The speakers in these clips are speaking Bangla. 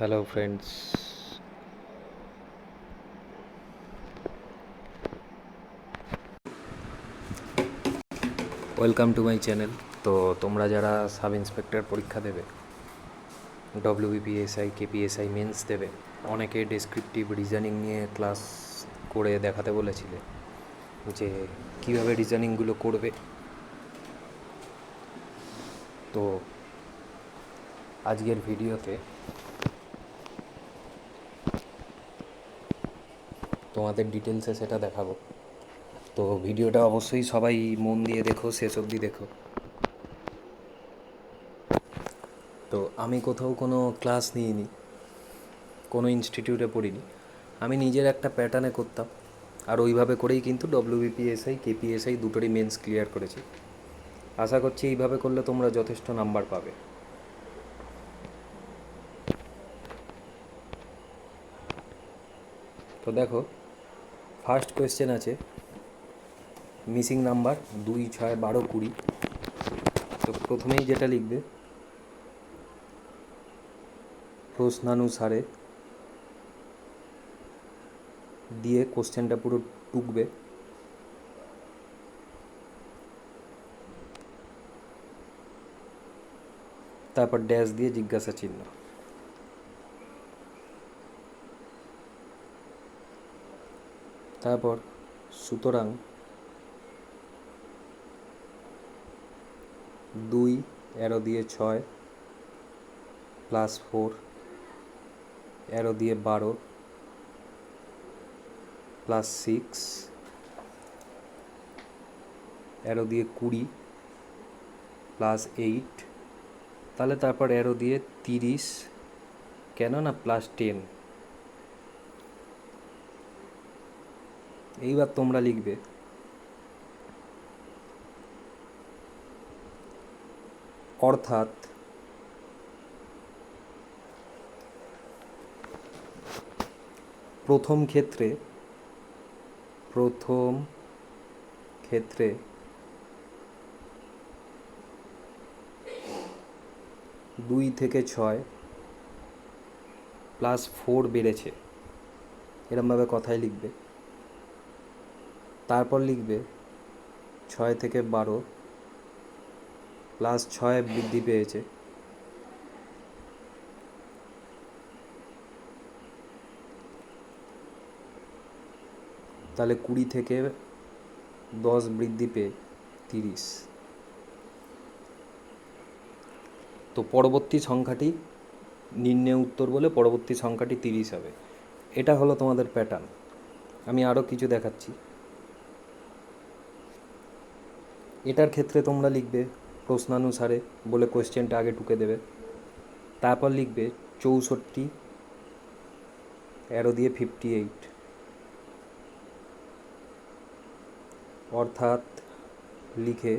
Hello friends welcome to my channel তো তোমরা যারা সাব ইন্সপেক্টর পরীক্ষা দেবে ডব্লিউবিপিএসআই কেপিএসআই মেন্স দেবে, অনেকে ডেসক্রিপটিভ রিজনিং নিয়ে ক্লাস করে দেখাতে বলেছিলে যে কীভাবে রিজনিংগুলো করবে। তো আজকের ভিডিওতে তোমাদের ডিটেলসে সেটা দেখাবো। তো ভিডিওটা অবশ্যই সবাই মন দিয়ে দেখো, শেষ অবধি দেখো। তো আমি কোথাও কোনো ক্লাস নিইনি, কোনো ইনস্টিটিউটে পড়িনি। আমি নিজের একটা প্যাটার্নে করতাম, আর ওইভাবে করেই কিন্তু ডব্লিউবিপিএসআই কেপিএসআই দুটোরই মেন্স ক্লিয়ার করেছি। আশা করছি এইভাবে করলে তোমরা যথেষ্ট নাম্বার পাবে। তো দেখো ফার্স্ট কোয়েশ্চেন আছে, মিসিং নাম্বার দুই ছয় বারো কুড়ি। তো প্রথমেই যেটা লিখবে প্রশ্নানুসারে দিয়ে কোশ্চেনটা পুরো টুকবে। তারপর ড্যাশ দিয়ে জিজ্ঞাসা চিহ্ন। তারপর সুতরাং দুই এরো দিয়ে ছয় প্লাস ফোর এরো দিয়ে বারো প্লাস সিক্স এরো দিয়ে কুড়ি প্লাস এইট তাহলে তারপর এরো দিয়ে তিরিশ কেন না প্লাস টেন এইবার তোমরা লিখবে। অর্থাৎ প্রথম ক্ষেত্রে প্রথম ক্ষেত্রে দুই থেকে ছয় প্লাস ফোর বেড়েছে। এরমভাবে কথায় লিখবে। তারপর লিখবে ছয় থেকে বারো প্লাস ছয় বৃদ্ধি পেয়েছে। তাহলে কুড়ি থেকে দশ বৃদ্ধি পেয়ে তিরিশ। তো পরবর্তী সংখ্যাটি নির্ণয় উত্তর বলে পরবর্তী সংখ্যাটি তিরিশ হবে। এটা হলো তোমাদের প্যাটার্ন আমি আরও কিছু দেখাচ্ছি। এটার ক্ষেত্রে তোমরা লিখবে প্রশ্নানুসারে বলে কোয়েশ্চেনটা আগে টুকে দেবে। তারপর লিখবে চৌষট্টি এরো দিয়ে ফিফটি এইট অর্থাৎ লিখে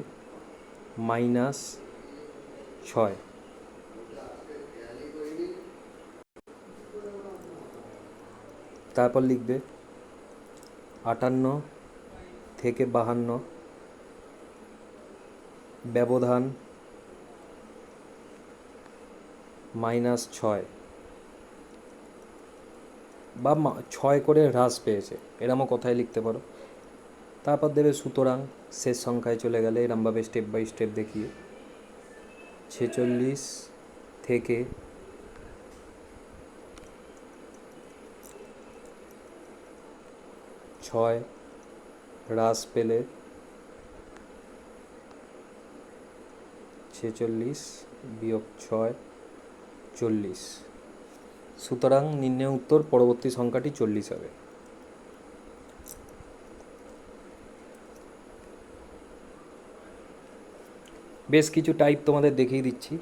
মাইনাস ছয়। তারপর লিখবে আটান্ন থেকে বাহান্ন। ব্যবধান মাইনাস ছয়। বা ছয় করে হ্রাস পেয়েছে। এরমও কথায় লিখতে পারো। তারপর দেবে সুতরাং শেষ সংখ্যায় চলে গেলে এরমভাবে স্টেপ বাই স্টেপ দেখিয়ে ছেচল্লিশ থেকে ছয় হ্রাস পেলে ছেচল্লিশ বিয়োগ ছয়, চল্লিশ। সুতরাং নির্ণয় উত্তর, পরবর্তী সংখ্যাটি চল্লিশ হবে। বেশ কিছু টাইপ তোমাদের দেখিয়ে দিচ্ছি।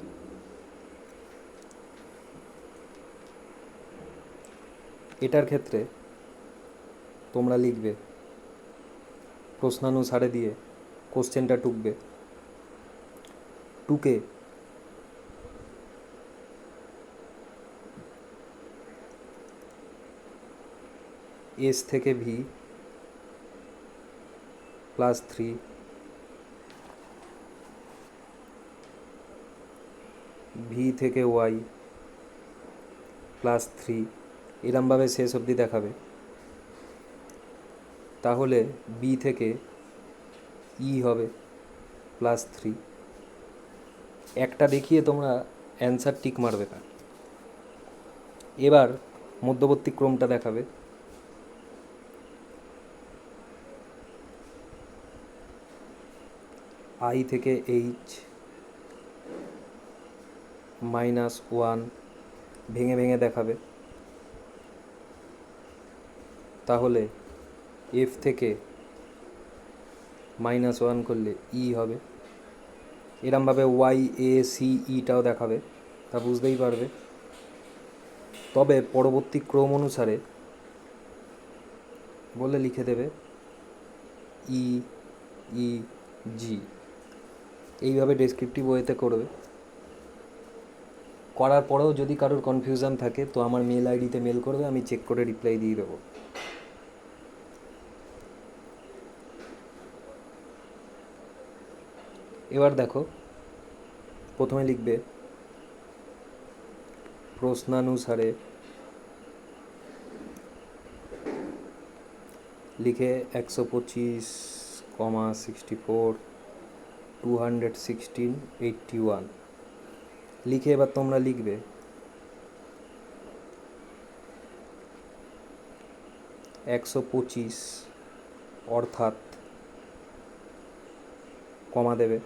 এটার ক্ষেত্রে তোমরা লিখবে, প্রশ্নানুসারে দিয়ে কোশ্চেনটা টুকবে। টুকে। এস থেকে ভি প্লাস থ্রি ভি থেকে ওয়াই প্লাস থ্রি এরমভাবে শেষ অবধি দেখাবে। তাহলে বি থেকে ই হবে প্লাস থ্রি একটা দেখিয়ে তোমরা অ্যান্সার টিক মারবে না। এবার মধ্যবর্তী ক্রমটা দেখাবে। আই থেকে এইচ মাইনাস ওয়ান ভেঙে ভেঙে দেখাবে। তাহলে এফ থেকে মাইনাস ওয়ান করলে ই হবে। এরমভাবে ওয়াই এ সি ইটাও দেখাবে, তা বুঝতেই পারবে। তবে পরবর্তী ক্রম অনুসারে বলে লিখে দেবে ই ই জি এইভাবে ডেসক্রিপটিভ ওয়েতে করবে। করার পরেও যদি কারোর কনফিউশন থাকে, তো আমার মেল আইডিতে মেল করবে, আমি চেক করে রিপ্লাই দিয়ে দেবো। এবার দেখো, প্রথমে লিখবে, প্রশ্নানুসারে লিখে একশো পঁচিশ, comma sixty four, two hundred sixteen, eighty one. লিখে এবার তোমরা লিখবে, একশো পঁচিশ অর্থাৎ কমা দেবে।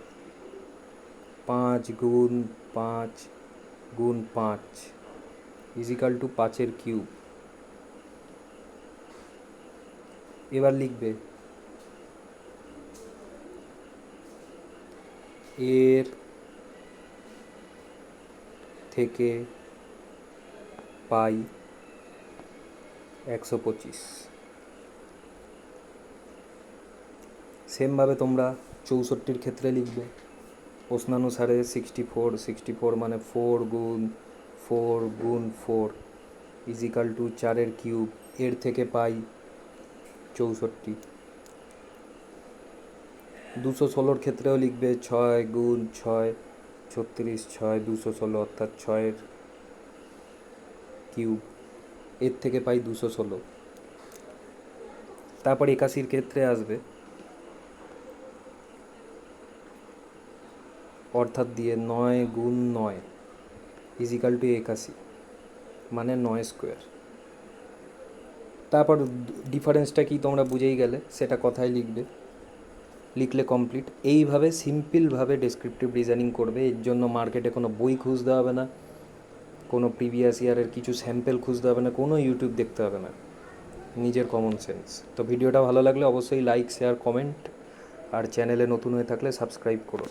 পাঁচ গুণ পাঁচ গুণ পাঁচ ইজিক্যাল টু পাঁচের কিউব। এবার লিখবে। এর থেকে পাই একশো পঁচিশ। সেমভাবে তোমরা চৌষট্টির ক্ষেত্রে লিখবে। প্রশ্নানুসারে সিক্সটি ফোর সিক্সটি ফোর মানে ফোর গুণ ফোর গুণ ফোর ইজিক্যাল টু চারের কিউব এর থেকে পাই চৌষট্টি। দুশো ষোলোর ক্ষেত্রেও লিখবে ছয় গুণ ছয়, ছত্রিশ, ছয়, দুশো ষোলো, অর্থাৎ ছয়ের কিউব এর থেকে পাই দুশো ষোলো। তারপর একাশির ক্ষেত্রে আসবে অর্থাৎ দিয়ে নয় গুণ নয় ইজিক্যাল টু একাশি মানে নয় স্কোয়ার তারপর ডিফারেন্সটা কি তোমরা বুঝেই গেলে, সেটা কথায় লিখবে। লিখলে কমপ্লিট এইভাবে সিম্পলভাবে ডেসক্রিপটিভ ডিজাইনিং করবে, এর জন্য মার্কেটে কোনো বই খুঁজতে হবে না, কোনো প্রিভিয়াস ইয়ারের কিছু স্যাম্পেল খুঁজতে হবে না, কোনো ইউটিউব দেখতে হবে না, নিজের কমন সেন্স তো ভিডিওটা ভালো লাগলে অবশ্যই লাইক শেয়ার কমেন্ট আর চ্যানেলে নতুন হয়ে থাকলে সাবস্ক্রাইব করো।